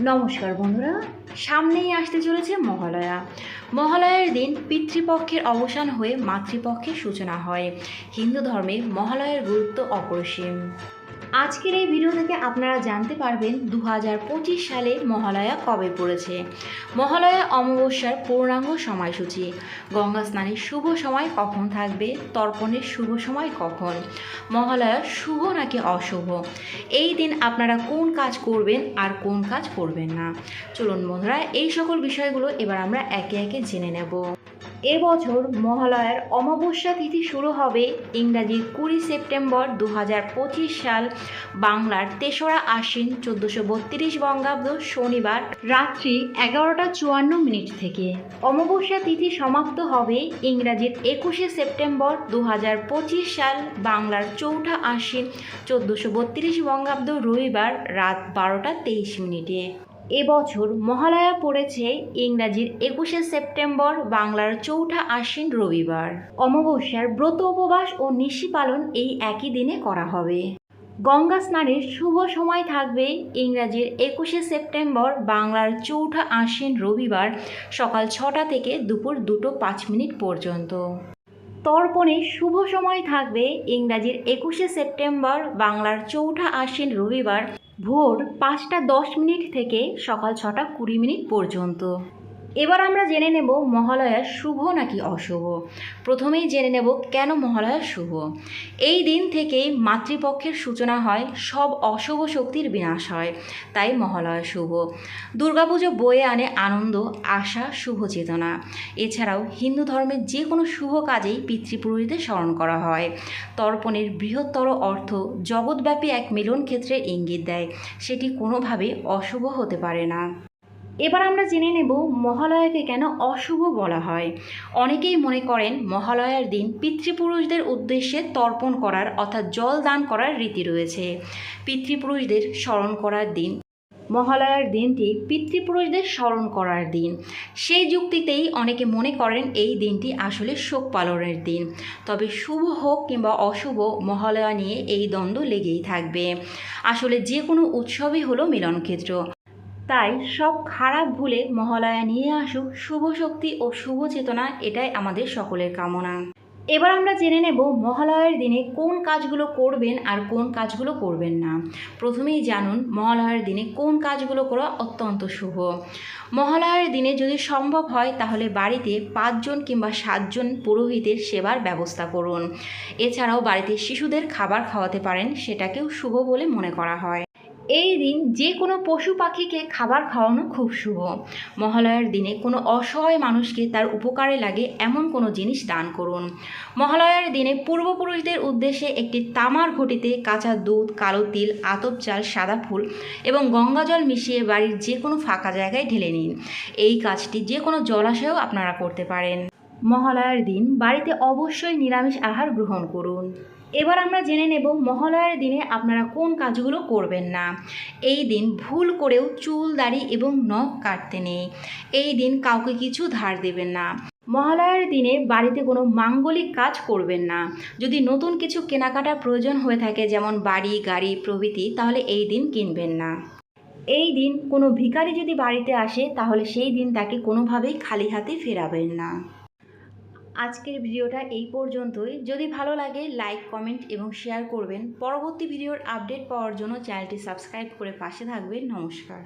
নমস্কার বন্ধুরা, সামনেই আসতে চলেছে মহালয়া। মহালয়ার দিন পিতৃপক্ষের অবসান হয়ে মাতৃপক্ষের সূচনা হয়। হিন্দু ধর্মে মহালয়ার গুরুত্ব অপরিসীম। আজকের এই ভিডিও থেকে আপনারা জানতে পারবেন দু হাজার পঁচিশ সালে মহালয়া কবে পড়েছে। মহালয়া অমাবস্যার পূর্ণাঙ্গ সময়সূচি। গঙ্গা স্নানের শুভ সময় কখন থাকবে? তর্পণের শুভ সময় কখন? মহালয়া শুভ নাকি অশুভ? এই দিন আপনারা কোন কাজ করবেন আর কোন কাজ করবেন না? চলুন বন্ধুরা, এই সকল বিষয়গুলো এবার আমরা একে একে জেনে নেব। এবছর মহালয়ার অমাবস্যা তিথি শুরু হবে ইংরাজির কুড়ি সেপ্টেম্বর দু হাজার পঁচিশ সাল, বাংলার তেসরা আশ্বিন চোদ্দোশো বত্রিশ বঙ্গাব্দ শনিবার রাত্রি এগারোটা চুয়ান্ন মিনিট থেকে। অমাবস্যা তিথি সমাপ্ত হবে ইংরাজির একুশে সেপ্টেম্বর দু হাজার পঁচিশ সাল, বাংলার চৌঠা আশ্বিন চোদ্দোশো বত্রিশ বঙ্গাব্দ রবিবার রাত বারোটা তেইশ মিনিটে। এবছর মহালয়া পড়েছে ইংরাজির একুশে সেপ্টেম্বর বাংলার চৌঠা আশ্বিন রবিবার। অমাবস্যার ব্রত উপবাস ও নিশি পালন এই একই দিনে করা হবে। গঙ্গা স্নানের শুভ সময় থাকবে ইংরাজির একুশে সেপ্টেম্বর বাংলার চৌঠা আশ্বিন রবিবার সকাল ছটা থেকে দুপুর দুটো পাঁচ মিনিট পর্যন্ত। তর্পণে শুভ সময় থাকবে ইংরাজির একুশে সেপ্টেম্বর বাংলার চৌঠা আশ্বিন রবিবার ভোর পাঁচটা দশ মিনিট থেকে সকাল ছটা কুড়ি মিনিট পর্যন্ত। এবার আমরা জেনে নেব মহালয়া শুভ নাকি অশুভ। প্রথমেই জেনে নেব কেন মহালয়া শুভ। এই দিন থেকেই মাতৃপক্ষের সূচনা হয়, সব অশুভ শক্তির বিনাশ হয়। তাই মহালয়া শুভ। দুর্গাপুজো বয়ে আনে আনন্দ, আশা, শুভ চেতনা। এছাড়াও হিন্দু ধর্মের যে কোনো শুভ কাজেই পিতৃপুরুষদের স্মরণ করা হয়। তর্পণের বৃহত্তর অর্থ জগৎব্যাপী এক মিলন ক্ষেত্রের ইঙ্গিত দেয়। সেটি কোনোভাবে অশুভ হতে পারে না। এবার আমরা জেনে নেব মহালয়াকে কেন অশুভ বলা হয়। অনেকেই মনে করেন মহালয়ার দিন পিতৃপুরুষদের উদ্দেশ্যে তর্পণ করার অর্থাৎ জল দান করার রীতি রয়েছে। পিতৃপুরুষদের স্মরণ করার দিন, মহালয়ার দিনটি পিতৃপুরুষদের স্মরণ করার দিন। সেই যুক্তিতেই অনেকে মনে করেন এই দিনটি আসলে শোক পালনের দিন। তবে শুভ হোক কিংবা অশুভ, মহালয়া নিয়ে এই দ্বন্দ্ব লেগেই থাকবে। আসলে যে কোনো উৎসবই হলো মিলনক্ষেত্র। তাই সব খারাপ ভুলে মহালয়া নিয়ে আসুক শুভ শক্তি ও শুভ চেতনা, এটাই আমাদের সকলের কামনা। এবার আমরা জেনে নেব মহালয়ার দিনে কোন কাজগুলো করবেন আর কোন কাজগুলো করবেন না। প্রথমেই জানুন মহালয়ার দিনে কোন কাজগুলো করা অত্যন্ত শুভ। মহালয়ার দিনে যদি সম্ভব হয়, তাহলে বাড়িতে পাঁচজন কিংবা সাতজন পুরোহিতের সেবার ব্যবস্থা করুন। এছাড়াও বাড়িতে শিশুদের খাবার খাওয়াতে পারেন, সেটাকেও শুভ বলে মনে করা হয়। এই দিন যে কোনো পশু পাখিকে খাবার খাওয়ানো খুব শুভ। মহালয়ার দিনে কোনো অসহায় মানুষকে তার উপকারে লাগে এমন কোনো জিনিস দান করুন। মহালয়ার দিনে পূর্বপুরুষদের উদ্দেশ্যে একটি তামার ঘটিতে কাঁচা দুধ, কালো তিল, আতপ চাল, সাদা ফুল এবং গঙ্গাজল মিশিয়ে বাড়ির যে কোনো ফাঁকা জায়গায় ঢেলে নিন। এই কাজটি যে কোনো জলাশয়েও আপনারা করতে পারেন। মহালয়ার দিন বাড়িতে অবশ্যই নিরামিষ আহার গ্রহণ করুন। এবার আমরা জেনে নেব মহালয়ার দিনে আপনারা কোন কাজগুলো করবেন না। এই দিন ভুল করেও চুল, দাড়ি এবং নখ কাটতে নেই। এই দিন কাউকে কিছু ধার দেবেন না। মহালয়ার দিনে বাড়িতে কোনো মাঙ্গলিক কাজ করবেন না। যদি নতুন কিছু কেনাকাটার প্রয়োজন হয়ে থাকে, যেমন বাড়ি, গাড়ি, প্রভৃতি, তাহলে এই দিন কিনবেন না। এই দিন কোনো ভিখারি যদি বাড়িতে আসে, তাহলে সেই দিন তাকে কোনোভাবেই খালি হাতে ফেরাবেন না। আজকের ভিডিওটা এই পর্যন্তই। যদি ভালো লাগে লাইক কমেন্ট এবং শেয়ার করবেন। পরবর্তী ভিডিওর আপডেট পাওয়ার জন্য চ্যানেলটি সাবস্ক্রাইব করে পাশে থাকবেন। নমস্কার।